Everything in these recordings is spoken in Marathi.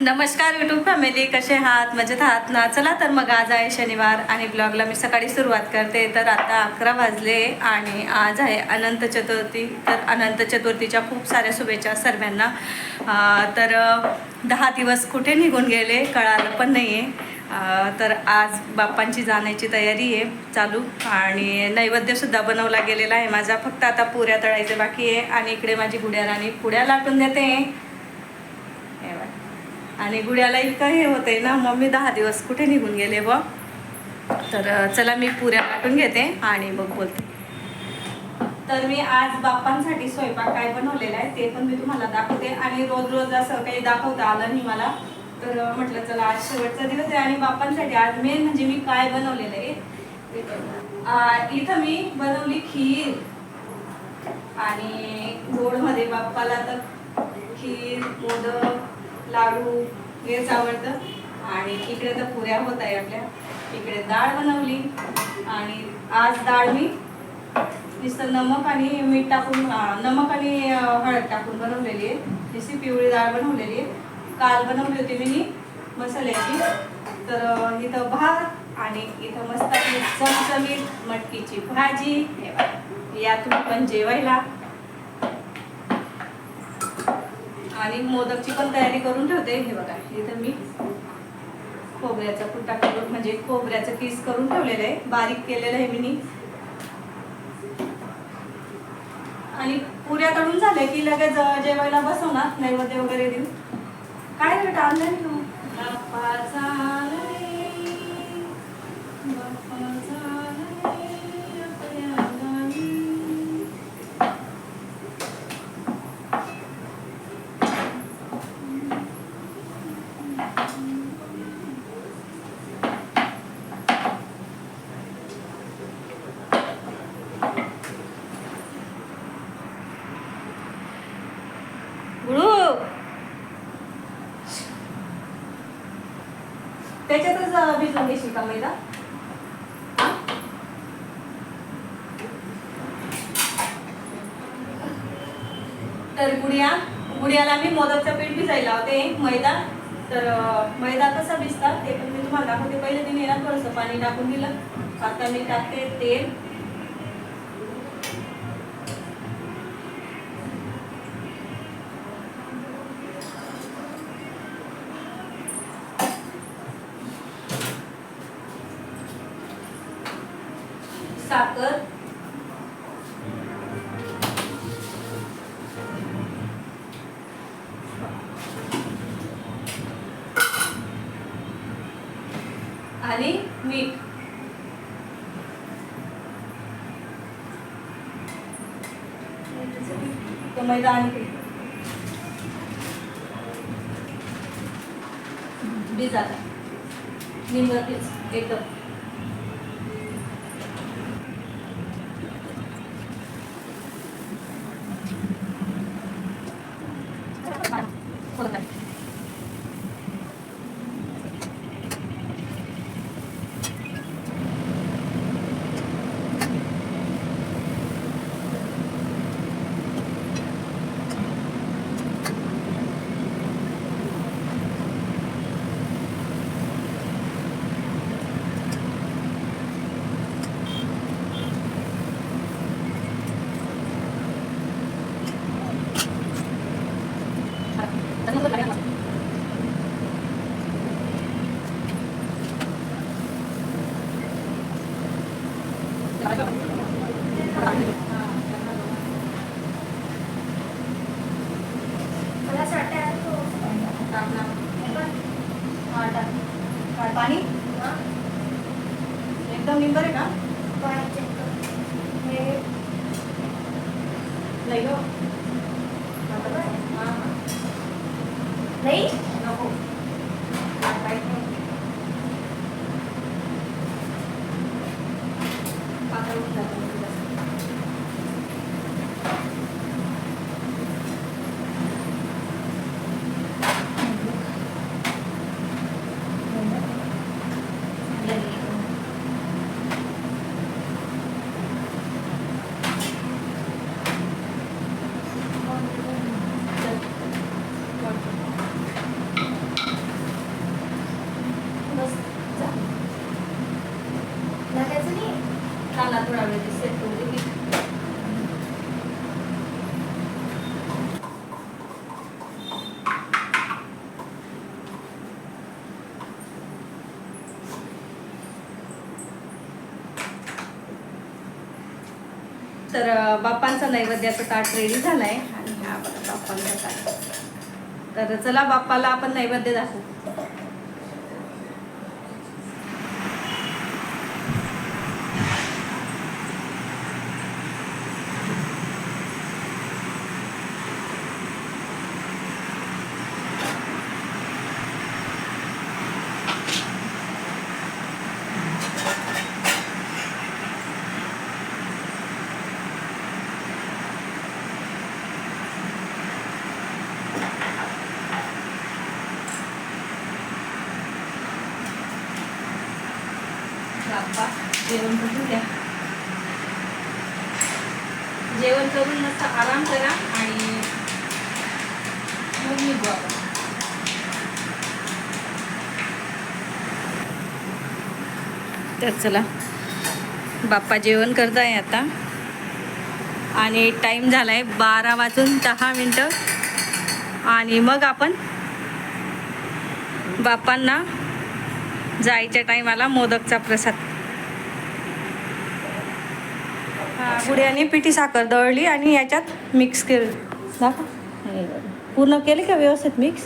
नमस्कार युट्यूब फॅमिली कसे आहात? मजेत आहात ना? चला तर मग आज आहे शनिवार आणि ब्लॉगला मी सकाळी सुरुवात करते. तर आता अकरा वाजले आणि आज आहे अनंत चतुर्थी. तर अनंत चतुर्थीच्या खूप साऱ्या शुभेच्छा सर्वांना. तर दहा दिवस कुठे निघून गेले कळालं पण नाही आहे तर आज बाप्पांची जाण्याची तयारी आहे चालू आणि नैवेद्यसुद्धा बनवला गेलेला आहे माझा. फक्त आता पुऱ्या तळायचे बाकी आहे आणि इकडे माझी गुड्या राणी पुऱ्या लाटून देते. आणि गुड्याला इतकं हे होतंय ना मम्मी दहा दिवस कुठे निघून गेले बघ तर चला मी पुऱ्या वाटून घेते आणि मग बोलते. तर मी आज बाप्पांसाठी स्वयंपाक काय बनवलेला आहे ते पण मी तुम्हाला दाखवते आणि रोज रोज असं काही दाखवता आलं नाही मला. तर म्हटलं चला आज शेवटचा दिवस आहे आणि बाप्पांसाठी आज मेन म्हणजे मी काय बनवलेलं आहे इथं मी बनवली खीर. आणि गोडमध्ये बाप्पाला तर खीर मोदक लाडू हेच आवडतं. आणि इकडे तर पुऱ्या होत आहे आपल्या. इकडे डाळ बनवली. आणि आज डाळ मी नुसतं नमक आणि मीठ टाकून नमक आणि हळद टाकून बनवलेली आहे. नुसती पिवळी डाळ बनवलेली आहे. काल बनवली होती मी मसाल्याची. तर इथं भात आणि इथं मस्त आपली चमचमीत मटकीची भाजी. या तुम्ही पण जेवायला आणि मोदकची पण तयारी करून ठेवते. हे बघा इथं मी खोबऱ्याचा कुटा करून म्हणजे खोबऱ्याचं पीस करून ठेवलेलं आहे. बारीक केलेलं आहे मी. आणि पुऱ्या कडून झाल्या की लगेच जेवायला बसवणार नैवेद्य वगैरे देऊ काय रेट आणलं तू बाप्पाचा आलाय, बाप्पाचा आलाय, आपल्या गावी. गुळू त्याच्यातच अं, भिजवून घेशील का मैदा? तर गुडिया गुडियाला मी मोदकचं पीठ भिजायला होते मैदा. तर मैदा कसा भिजतात ते पण मी तुम्हाला दाखवते. पहिले तिने ना थोडंसं पाणी टाकून दिलं. आता मी टाकते तेल. आणि मीठ तो मैदा आणि भिजाला निंब पीठ एकदम मला असं वाटतं यार तो हे पण हा टाक. पाणी हा, एकदम निंबर आहे का पाणी check कर. हे नाही ग बरोबर आहे. हा, हा. नाही नको टाकायचं नाही. पातळ होऊन जातं मग जास्त. चल. ना थोडा वेळ ते सेट करू दे. तर बाप्पांचा नैवेद्याचा ताट रेडी झालाय. आणि हा बघा बाप्पांचा ताट. तर चला बाप्पाला आपण नैवेद्य दाखवू बाप्पा जेवण करून घ्या जेवण करून मस्त आराम करा आणि मग निघू आपण तर चला. बाप्पा जेवण करत आहे आता. आणि टाईम झाला आहे बारा वाजून दहा मिनटं. आणि मग आपण बाप्पांना जायच्या टायमाला मोदकचा प्रसाद. गुड्याने पिठी साखर दळली आणि याच्यात मिक्स केलं. पूर्ण केले का व्यवस्थित मिक्स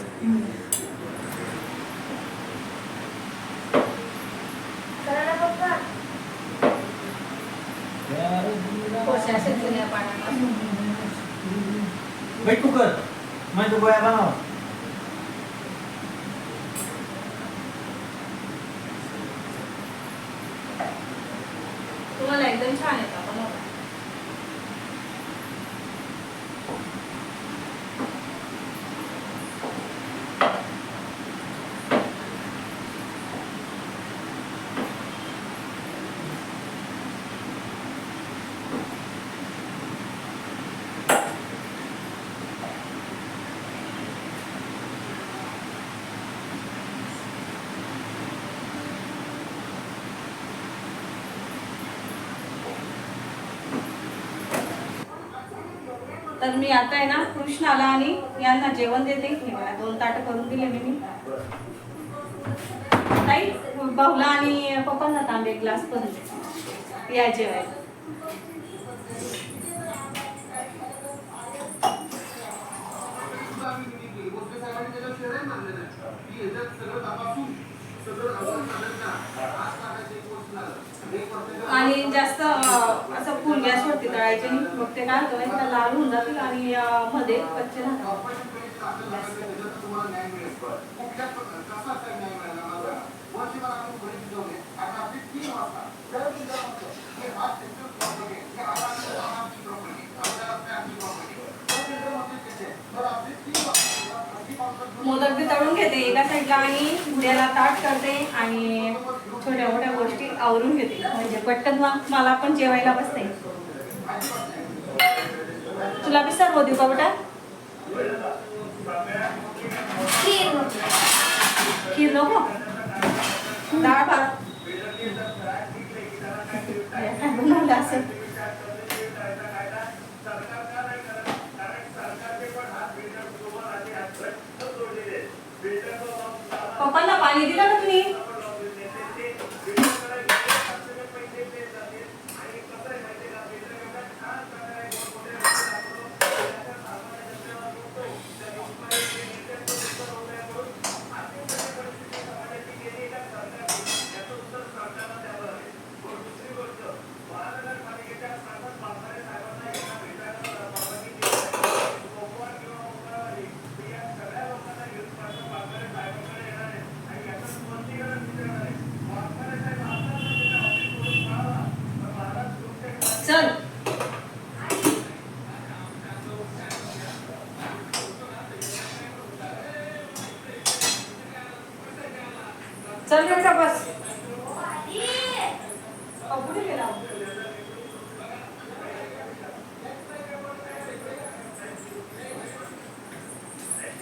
करा ना पप्पा वेट कुकर मग तू गोळ्या तर मी आता आहे ना कृष्णाला आणि यांना जेवण देते. मला दोन ताटं करून दिले मी मी. ताई भाऊला आणि पप्पांना तांबे ग्लास पण दे. या जेवायला. आणि जास्त गॅसवरती तळायचे मग ते काय होतं त्या लाल होऊन जातील आणि अं, मध्ये कच्चे मोदक बी तळून घेते एका साईडला आणि उद्याला ताट करते आणि छोट्या मोठ्या गोष्टी आवरून घेते. म्हणजे पटकन मग मला पण जेवायला बसते. तुला बी सर्व देऊ का बेटा? खीर. नको. डाळ भात. बनवलं पप्पांना पाणी दिलं का तुम्ही चल चल बेटा बस अहो, कुठे गेला हो?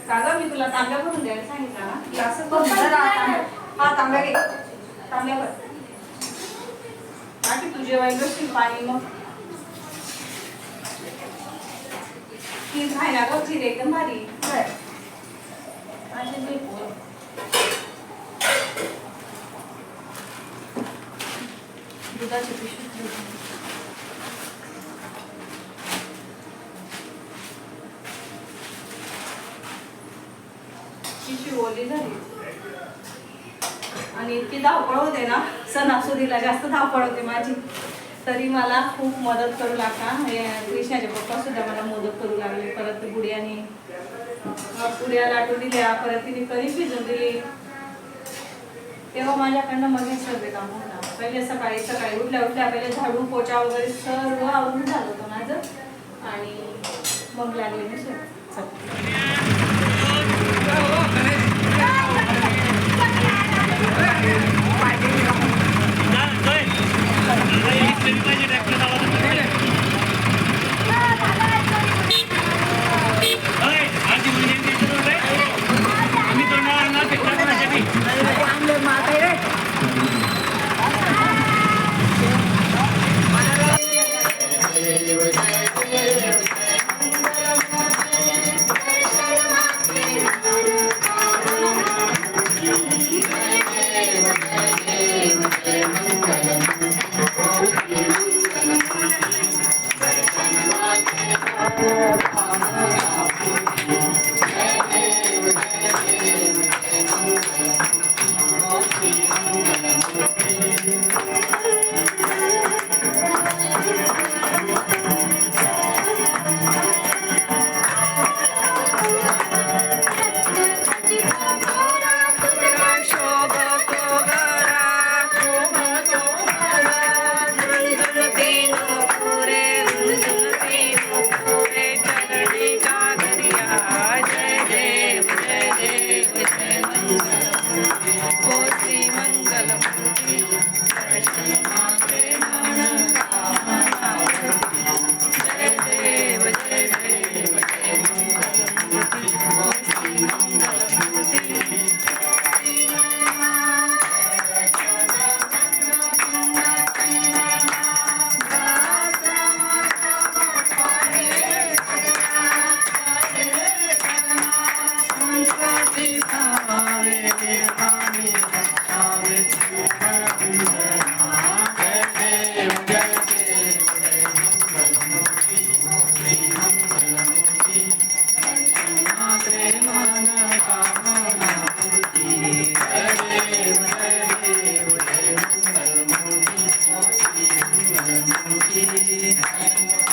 का गं, मी तुला तांब्या भरून द्यायला सांगितलं ना ग्लासच भरून पप्पा, जरा नाही. तांब्या- हा तांब्या घे तांब्या भर आधी तू जेवायला बसशील पाणी मग खीर खायला गं खीर एकदम भारी अशी ते दुधाची पिशवी पिशवी ओली झाली. आणि इतकी धावपळ होते ना सणासुदीला जास्त धावपळ होते माझी. तरी मला खूप मदत करू लागला. हे कृष्णाचे पप्पा सुद्धा मला मदत करू लागले. परत गुडियाने अं, पुड्या लाटू दिल्या परत तिने कधी भिजून दिली. तेव्हा माझ्याकडनं मध्ये हे सर्व काम होणार. पहिले सकाळी सकाळी उठल्या उठल्या पहिले झाडू पोचा वगैरे सर्व आवरून झालं होतं माझं. आणि मग लागले मी स्वयंपाक. Amen.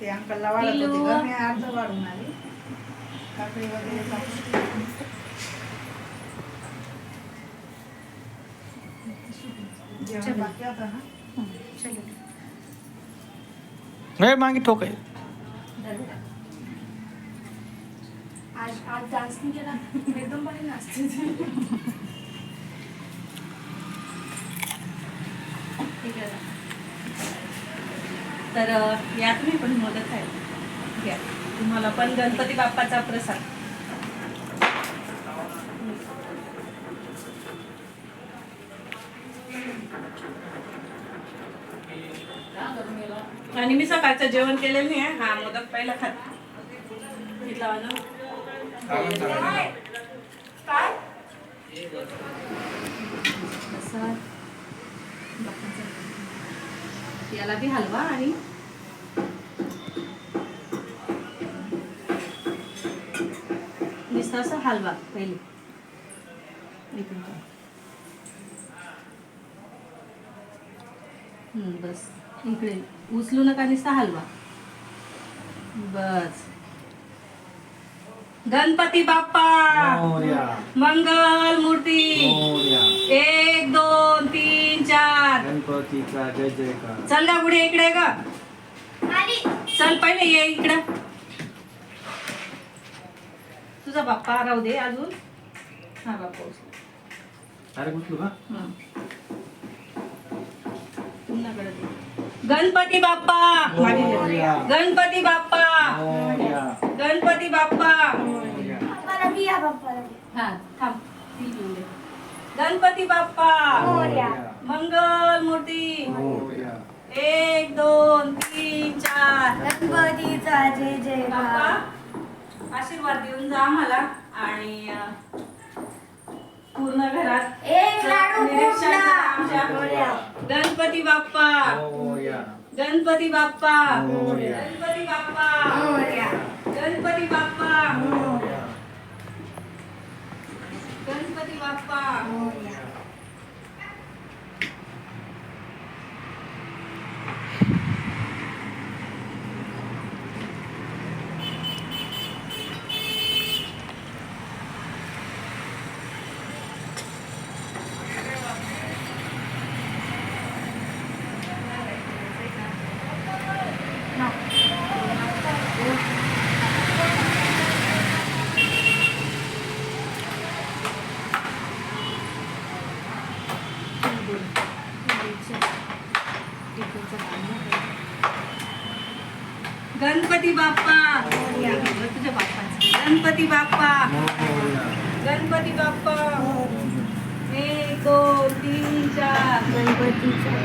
ते अंकलला वाढत होती गं मी अर्ध वाढून आली काकडी वगैरे टाकून. जेवण बाकी होतं ना नाही मागे ठोक आहे आज आज डान्स नाही केला एकदम भारी नाचते ठीक आहे. तर या तुम्ही पण मोदक आहे. घ्या. तुम्हाला पण गणपती बाप्पाचा प्रसाद. आणि मी सकाळचं जेवण केलेलं नाही आहे. हा मोदक पहिला खात आणू. काय असा. याला बी हलवा आणि नुसता असं हलवा पहिले. बस. इकडे उचलू नका नुसता हलवा. बस. गणपती बाप्पा! मंगल मूर्ती तीन जय जयकार चल का पुढे इकडे का खाली चल पहिले ये इकडं तुझा बाप्पा राहू दे अजून हा बाप्पा उचल. अरे कुठलं का हं. पुन्हाकडे दे. गणपती बाप्पा. मोरया गणपती बाप्पा मोरया गणपती बाप्पा मोरया. हा थांब ती घेऊन दे. गणपती बाप्पा मोरया. मंगल मूर्ती एक दोन तीन चार. गणपतीचा जय जयकार बाप्पा आशीर्वाद देऊन जा आम्हाला. आणि पूर्ण घरात एक लाडू. गणपती बाप्पा. गणपती बाप्पा. गणपती बाप्पा. गणपती बाप्पा मोरया गणपती बाप्पा मोरया. गणपती बाप्पा तुझ्या बाप्पाचं गणपती बाप्पा. गणपती बाप्पा. एक दोन तीन चार. गणपतीचा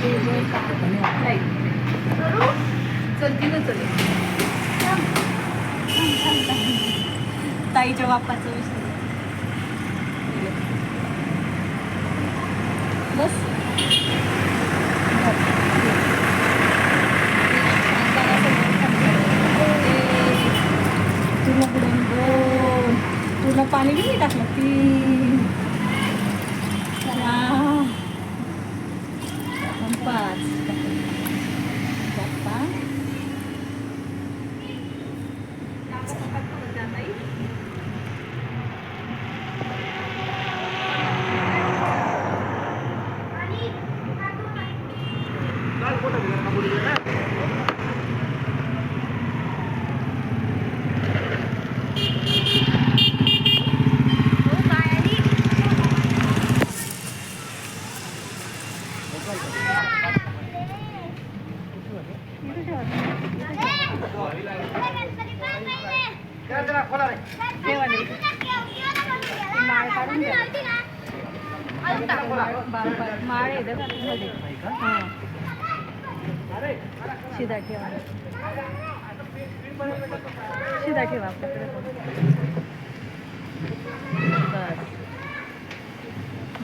ताईच्या बाप्पाचं विषय बस तुला पुढून दोन तुला पाणी बी नाही टाकलं तीन चार आपण पाच बाप्पा माळ आहे इथं मध्ये हां शिदा ठेवा शिदा ठेवा आपल्याकडे बस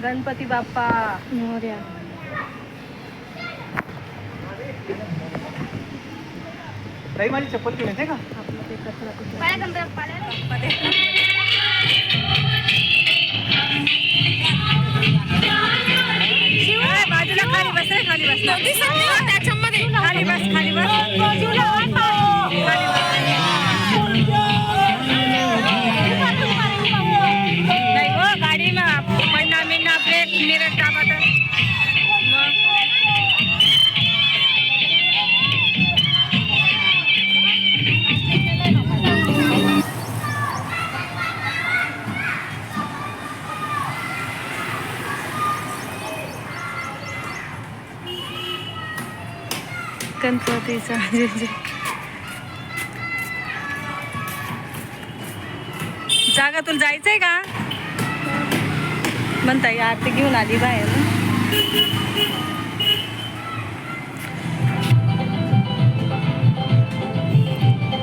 गणपती बाप्पा. मोर्या. ताई माझी चप्पल घेऊन येते का? आपलं ते कचरा बाजूला खाली बस रे खाली बस. खाली बस खाली बस. गणपतीचा. जागा तुला जायचंय का? म्हणता या आरती घेऊन आली बाहेर.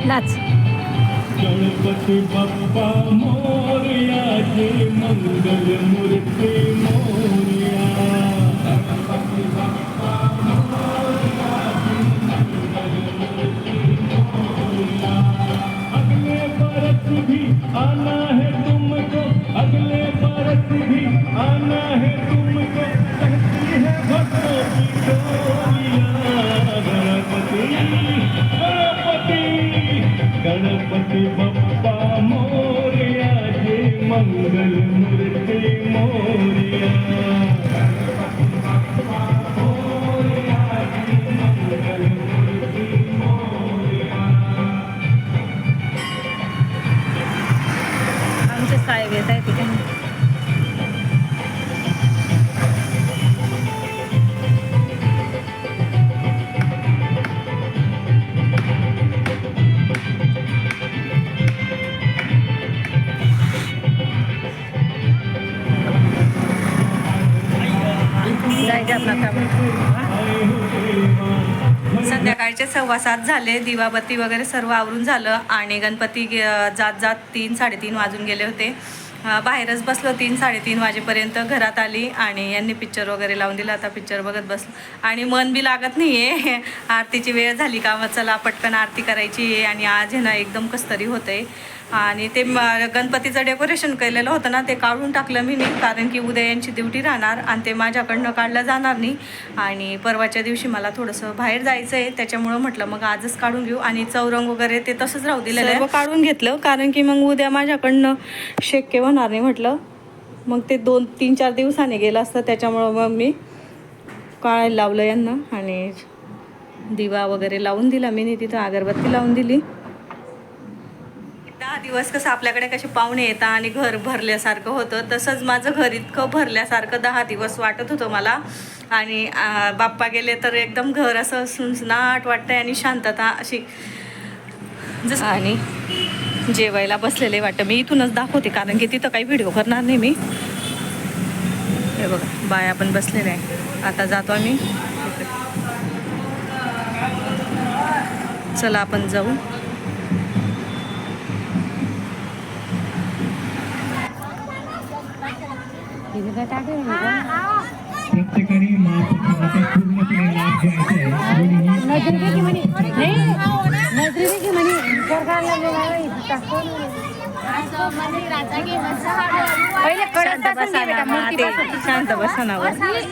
नाच. गणपती बाप्पा मोरयाची मंगल मूर्ती मोर सव्वा सात झाले दिवाबत्ती वगैरे सर्व आवरून झालं आणि गणपती गे- जात जात तीन साडेतीन वाजून गेले होते. बाहेरच बसलो तीन साडेतीन वाजेपर्यंत घरात आली आणि यांनी पिक्चर वगैरे लावून दिला. आता पिक्चर बघत बसलो. आणि मन बी लागत नाही आहे आरतीची वेळ झाली का? मग चला पटकन आरती करायची आहे आणि आज हे ना एकदम कसतरी आहे आणि ते गणपतीचं डेकोरेशन केलेलं होतं ना ते काढून टाकलं मी नाही कारण की उद्या यांची ड्युटी राहणार आणि ते माझ्याकडनं काढलं जाणार नाही. आणि परवाच्या दिवशी मला थोडंसं बाहेर जायचं आहे त्याच्यामुळं म्हटलं मग आजच काढून घेऊ आणि चौरंग वगैरे ते तसंच राहू दिलेलं आहे. काढून घेतलं कारण की मग उद्या माझ्याकडनं शक्य होणार नाही म्हटलं. मग ते दोन तीन चार दिवसाने गेलं असतं त्याच्यामुळं मग मी काढायला लावलं यांना आणि दिवा वगैरे लावून दिला मी तिथं अगरबत्ती लावून दिली. दिवस कसं आपल्याकडे कसे पाहुणे येतात आणि घर भरल्यासारखं होतं तसंच माझं घर इतकं भरल्यासारखं दहा दिवस वाटत होतं मला. आणि बाप्पा गेले तर एकदम घर असं सुनसनाट वाटतंय आणि शांतता अशी. जसं आणि जेवायला बसलेले वाटतं. मी इथूनच दाखवते कारण की तिथं काही व्हिडिओ करणार नाही मी. हे बघा बाय आपण बसलेले आहे आता जातो आम्ही. चला आपण जाऊ प्रत्येकाने महाप्रसादाचा पूर्णपणे लाभ घ्यायचा आहे शांत बसा ना, हा, ते शांत बसा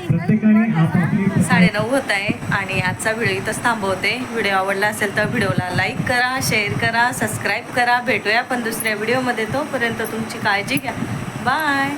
प्रत्येकाने आपापली साडेनऊ होत आहे आणि आजचा व्हिडिओ इथंच थांबवते. व्हिडिओ आवडला असेल तर व्हिडिओला लाईक करा शेअर करा सबस्क्राईब करा. भेटूया पण दुसऱ्या व्हिडिओमध्ये. तोपर्यंत तुमची काळजी घ्या. बाय